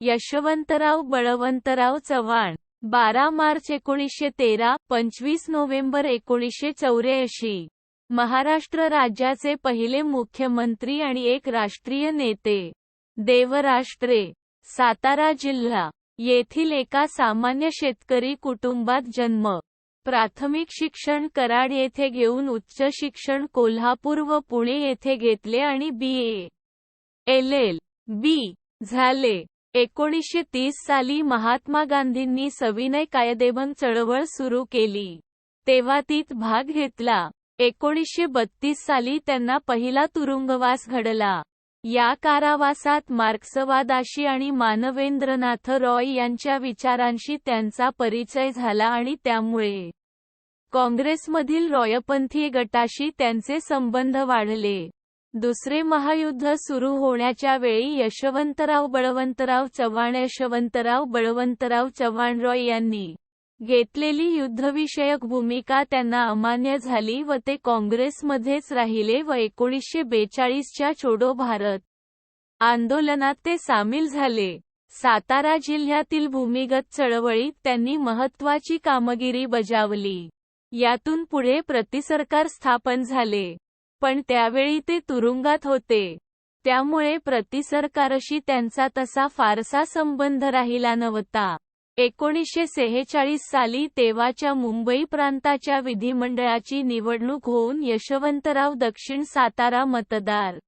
यशवंतराव बळवंतराव चव्हाण बारा मार्च एकोणीसशे तेरा पंचवीस नोव्हेंबर एकोणीसशे चौऱ्याऐंशी. महाराष्ट्र राज्याचे पहिले मुख्यमंत्री आणि एक राष्ट्रीय नेते. देवराष्ट्रे. सातारा जिल्हा. येथील एका सामान्य शेतकरी कुटुंबात जन्म. प्राथमिक शिक्षण कराड येथे घेऊन उच्च शिक्षण कोल्हापूर व पुणे येथे घेतले आणि बी ए. एल. एल. बी. झाले. एकोणीसशे तीस साली महात्मा गांधींनी सविनय कायदेभंग चळवळ सुरू केली. तेव्हा तीत भाग घेतला. एकोणीसशे बत्तीस साली त्यांना पहिला तुरुंगवास घडला. या कारावासात मार्क्सवादाशी आणि मानवेंद्रनाथ रॉय यांच्या विचारांशी त्यांचा परिचय झाला आणि त्यामुळे काँग्रेसमधील रॉयपंथी गटाशी त्यांचे संबंध वाढले. दुसरे महायुद्ध सुरू होण्याच्या वेळी यशवंतराव बळवंतराव चव्हाण यशवंतराव बळवंतराव चव्हाण रॉय यांनी घेतलेली युद्धविषयक भूमिका त्यांना अमान्य झाली व ते काँग्रेसमध्येच राहिले व एकोणीसशे बेचाळीसच्या छोडो भारत आंदोलनात ते सामील झाले. सातारा जिल्ह्यातील भूमिगत चळवळीत त्यांनी महत्त्वाची कामगिरी बजावली. यातून पुढे प्रतिसरकार स्थापन झाले. पण त्यावेळी ते तुरुंगात होते. त्यामुळे प्रतिसरकारशी त्यांचा तसा फारसा संबंध राहिला नव्हता. एकोणीसशे सेहेचाळीस साली तेव्हाच्या मुंबई प्रांताच्या विधिमंडळाची निवडणूक होऊन यशवंतराव दक्षिण सातारा मतदार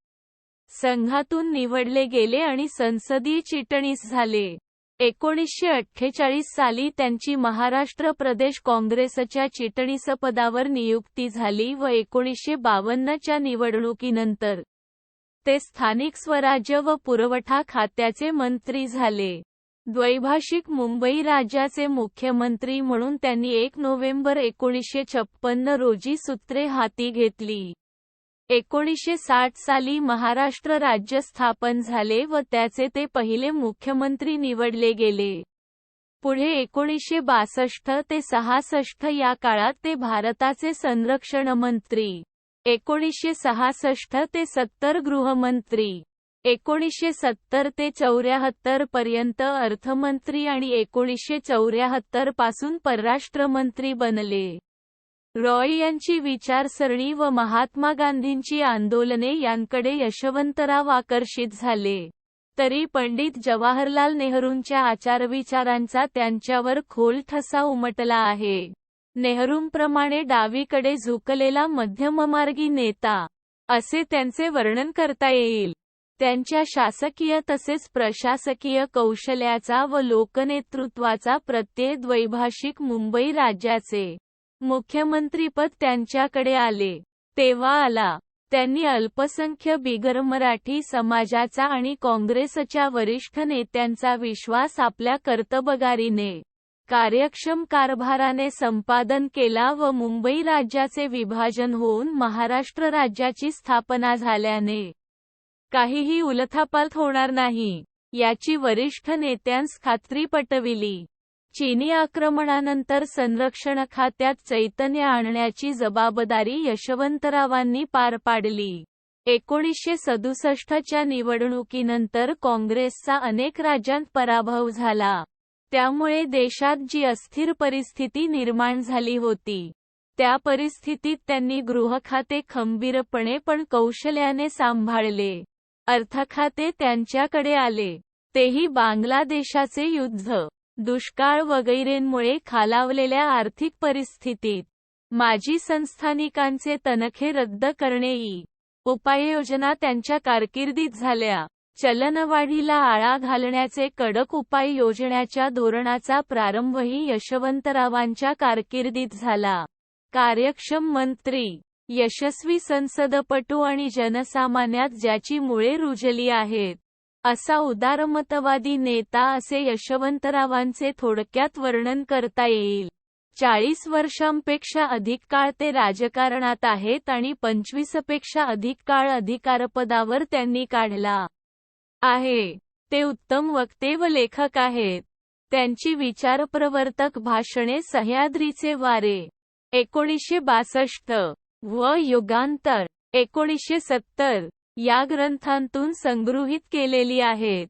संघातून निवडले गेले आणि संसदीय चिटणीस झाले. एकोणीसशे अठ्ठेचाळीस साली त्यांची महाराष्ट्र प्रदेश काँग्रेसच्या चिटणीसपदावर नियुक्ती झाली व एकोणीसशे बावन्नच्या निवडणुकीनंतर ते स्थानिक स्वराज्य व पुरवठा खात्याचे मंत्री झाले. द्वैभाषिक मुंबई राज्याचे मुख्यमंत्री म्हणून त्यांनी एक नोव्हेंबर एकोणीसशे छप्पन्न रोजी सूत्रे हाती घेतली. एकोणीसशे साठ साली महाराष्ट्र राज्य स्थापन झाले व त्याचे ते पहिले मुख्यमंत्री निवडले गेले. पुढे एकोणीसशे बासष्ट ते सहासष्ट या काळात ते भारताचे संरक्षण मंत्री. एकोणीसशे सहासष्ट ते सत्तर गृहमंत्री. एकोणीसशे सत्तर ते चौऱ्याहत्तर पर्यंत अर्थमंत्री आणि एकोणीसशे चौऱ्याहत्तरपासून परराष्ट्रमंत्री बनले. रॉय यांची विचारसरणी व महात्मा गांधींची आंदोलने यांकडे यशवंतराव आकर्षित झाले. तरी पंडित जवाहरलाल नेहरूंच्या आचारविचारांचा त्यांच्यावर खोल ठसा उमटला आहे. नेहरूंप्रमाणे डावीकडे झुकलेला मध्यममार्गी नेता असे त्यांचे वर्णन करता येईल. त्यांच्या शासकीय तसेच प्रशासकीय कौशल्याचा व लोकनेतृत्वाचा प्रत्यय द्वैभाषिक मुंबई राज्याचे मुख्यमंत्रीपद त्यांच्याकडे आले. तेव्हा आला. त्यांनी अल्पसंख्य बिगर मराठी समाजाचा आणि काँग्रेसच्या वरिष्ठ नेत्यांचा विश्वास आपल्या कर्तबगारीने कार्यक्षम कारभाराने संपादन केला व मुंबई राज्याचे विभाजन होऊन महाराष्ट्र राज्याची स्थापना झाल्याने काहीही उलथापालथ होणार नाही याची वरिष्ठ नेत्यांस खात्री पटविली. चीनी आक्रमणानंतर संरक्षण खात्यात चैतन्य आणण्याची जबाबदारी यशवंतरावांनी पार पाडली. एकोणीसशे सदुसष्टच्या निवडणुकीनंतर काँग्रेसचा अनेक राज्यांत पराभव झाला. त्यामुळे देशात जी अस्थिर परिस्थिती निर्माण झाली होती त्या परिस्थितीत त्यांनी गृहखाते खंबीरपणे पण कौशल्याने सांभाळले. अर्थखाते त्यांच्याकडे आले तेही बांगलादेशाचे युद्ध. दुष्काळ वगैरेंमुळे खालावलेल्या आर्थिक परिस्थितीत माजी संस्थानिकांचे तनखे रद्द करणे ई. उपाययोजना त्यांच्या कारकिर्दीत झाल्या. चलनवाढीला आळा घालण्याचे कडक उपाय योजण्याच्या धोरणाचा प्रारंभही यशवंतरावांच्या कारकिर्दीत झाला. कार्यक्षम मंत्री यशस्वी संसदपटू आणि जनसामान्यात ज्याची मुळे रुजली आहेत. असा उदारमतवादी नेता असे यशवंतरावांचे थोडक्यात वर्णन करता येईल. चाळीस वर्षांपेक्षा अधिक काळ ते राजकारणात आहेत आणि पंचवीसपेक्षा अधिक काळ अधिकारपदावर त्यांनी काढला आहे. ते उत्तम वक्ते व लेखक आहेत. त्यांची विचारप्रवर्तक भाषणे सह्याद्रीचे वारे. एकोणीसशे बासष्ट. व युगांतर. एकोणीसशे सत्तर. या ग्रंथांतून संगृहीत केलेली आहेत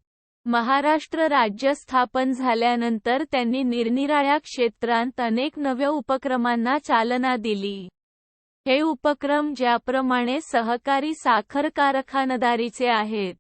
महाराष्ट्र राज्य स्थापन झाल्यानंतर त्यांनी निरनिराळ्या क्षेत्रांत अनेक नव्या उपक्रमांना चालना दिली. हे उपक्रम ज्याप्रमाणे सहकारी साखर कारखानदारीचे आहेत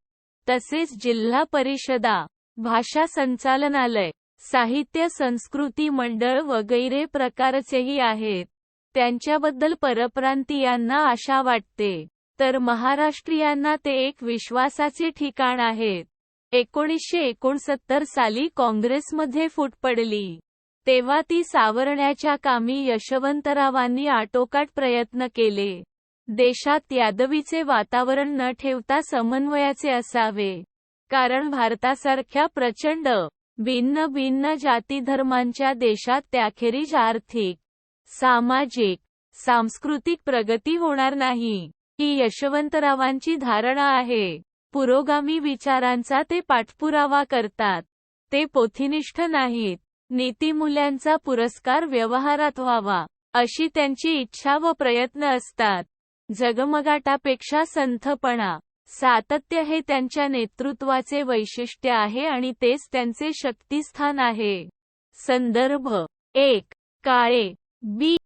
तसेच जिल्हा परिषदा भाषा संचालनालय साहित्य संस्कृती मंडळ वगैरे प्रकारचेही आहेत. त्यांच्याबद्दल परप्रांतीयांना आशा वाटते. तर महाराष्ट्रीयांना ते एक विश्वासाचे ठिकाण आहेत एकोणीसशे एकोणसत्तर साली काँग्रेसमध्ये फूट पडली. तेव्हा ती सावरण्याच्या कामी यशवंतरावांनी आटोकाट प्रयत्न केले. देशात यादवीचे वातावरण न ठेवता समन्वयाचे असावे. कारण भारतासारख्या प्रचंड भिन्न भिन्न जातीधर्मांच्या देशात त्याखेरीज आर्थिक सामाजिक सांस्कृतिक प्रगती होणार नाही. ही यशवंतरावांची धारणा आहे. पुरोगामी विचारांचा ते पाठपुरावा करतात. ते पोथीनिष्ठ नाहीत. नीतीमूल्यांचा पुरस्कार व्यवहारात व्हावा अशी त्यांची इच्छा व प्रयत्न असतात. जगमगाटापेक्षा संथपणा सातत्य हे त्यांच्या नेतृत्वाचे वैशिष्ट्य आहे आणि तेच त्यांचे शक्तिस्थान आहे. संदर्भ एक. काळे. बी.